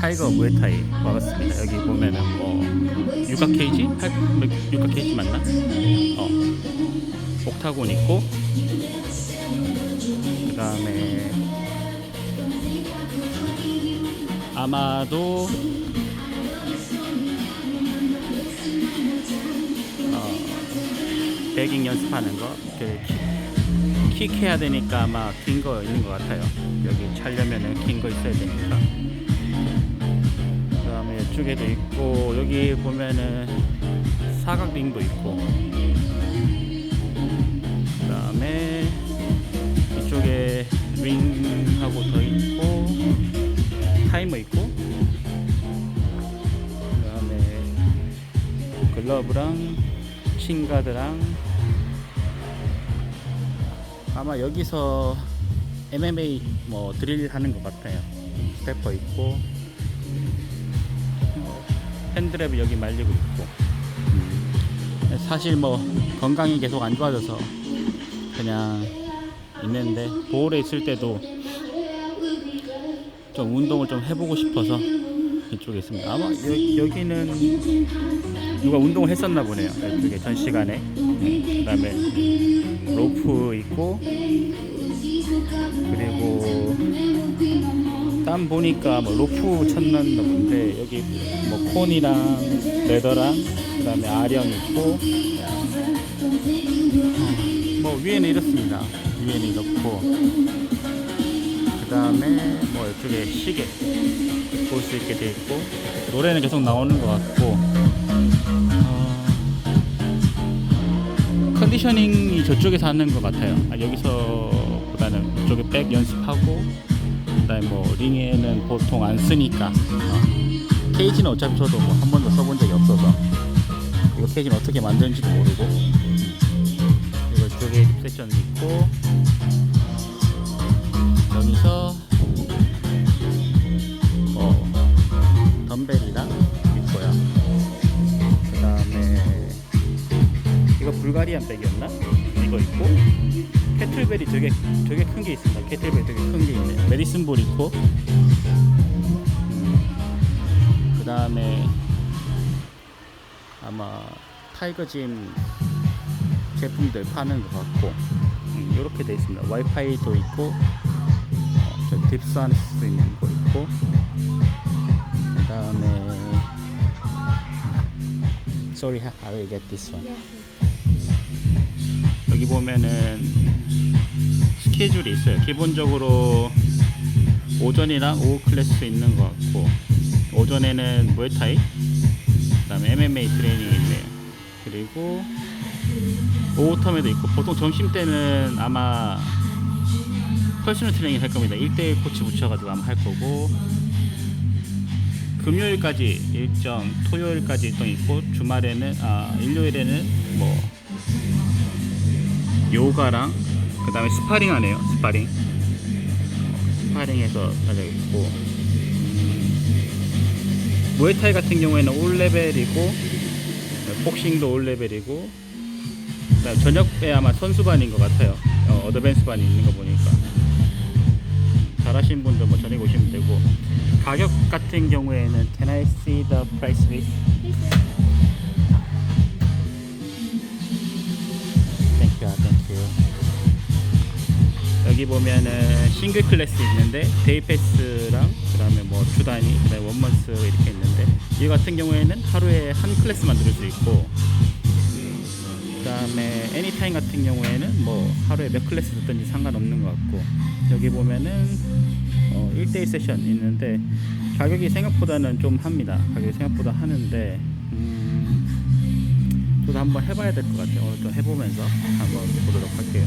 타이거 무에타이 와봤습니다. 여기 보면은 뭐 육각 케이지? 육각 케이지 맞나? 어. 옥타곤 있고 그 다음에 아마도 어, 베깅 연습하는 거, 그 키- 킥해야 되니까 아마 긴 거 있는 것 같아요. 여기 차려면은 긴 거 있어야 되니까. 그 다음에 이쪽에도 있고, 여기 보면은 사각링도 있고, 그 다음에 이쪽에 링하고 더 있고, 타이머 있고, 그 다음에 글러브랑 칭가드랑 아마 여기서 MMA 뭐 드릴 하는 것 같아요. 스태퍼 있고 뭐 핸드랩 여기 말리고 있고 음. 사실 뭐 건강이 계속 안 좋아져서 그냥 있는데 보홀에 있을 때도 좀 운동을 좀 해보고 싶어서 이쪽에 있습니다. 아마 여, 여기는 누가 운동을 했었나 보네요. 이쪽에 전 시간에. 그 다음에 로프 있고 그리고 땀 보니까 뭐 로프 찾는 건데 여기 뭐 콘이랑 레더랑 그 다음에 아령 있고. 어, 뭐 위에는 이렇습니다. 위에는 이렇고. 그 다음에 뭐 이쪽에 시계 볼 수 있게 돼 있고 노래는 계속 나오는 것 같고 컨디셔닝이 저쪽에서 하는 것 같아요. 아, 여기서보다는 이쪽에 백 연습하고 그다음에 뭐 링에는 보통 안 쓰니까 어. 케이지는 어차피 저도 뭐 한 번도 써본 적이 없어서 이거 케이지는 어떻게 만드는지도 모르고 그리고 이쪽에 립 세션 있고 여기서 뭐 덤벨이랑 있고요. 불가리안 백이었나? 이거 있고 캐틀벨이 되게 되게 큰 게 있습니다. 캐틀벨 되게 큰 게 있네. 메디슨 볼 있고 음, 그 다음에 아마 타이거 짐 제품들 파는 것 같고 음, 이렇게 돼 있습니다. 와이파이도 있고 어, 저 딥스할 수 있는 거 있고 그 다음에 Sorry, I will get this one. 여기 보면은 스케줄이 있어요. 기본적으로 오전이랑 오후 클래스 있는 것 같고 오전에는 무에타이, 그다음에 MMA 트레이닝이 있네요. 그리고 오후 텀에도 있고 보통 점심 때는 아마 퍼스널 트레이닝 할 겁니다. 1대1 코치 붙여가지고 아마 할 거고 금요일까지 일정, 토요일까지 일정 있고 주말에는 아 일요일에는 뭐 요가랑 그 다음에 스파링 하네요. 스파링. 스파링해서 달려 있고 음, 무에타이 같은 경우에는 올 레벨이고 복싱도 올 레벨이고 그다음 저녁에 아마 선수반인 것 같아요. 어, 어드밴스 반이 있는 거 보니까 잘하신 분들 뭐 저녁에 오시면 되고 가격 같은 경우에는 Can I see the price list? You, thank you. 여기 보면은 싱글 클래스 있는데 데이 패스랑 그다음에 뭐 주 단위, 그다음에 원먼스 이렇게 있는데 이 같은 경우에는 하루에 한 클래스만 들을 수 있고 그다음에 애니타임 같은 경우에는 뭐 하루에 몇 클래스 듣든지 상관없는 것 같고 여기 보면은 어 1대1 세션 있는데 가격이 생각보다는 좀 합니다. 가격이 생각보다 하는데 음 저도 한번 해봐야 될 것 같아요. 오늘 또 해보면서 한번 보도록 할게요.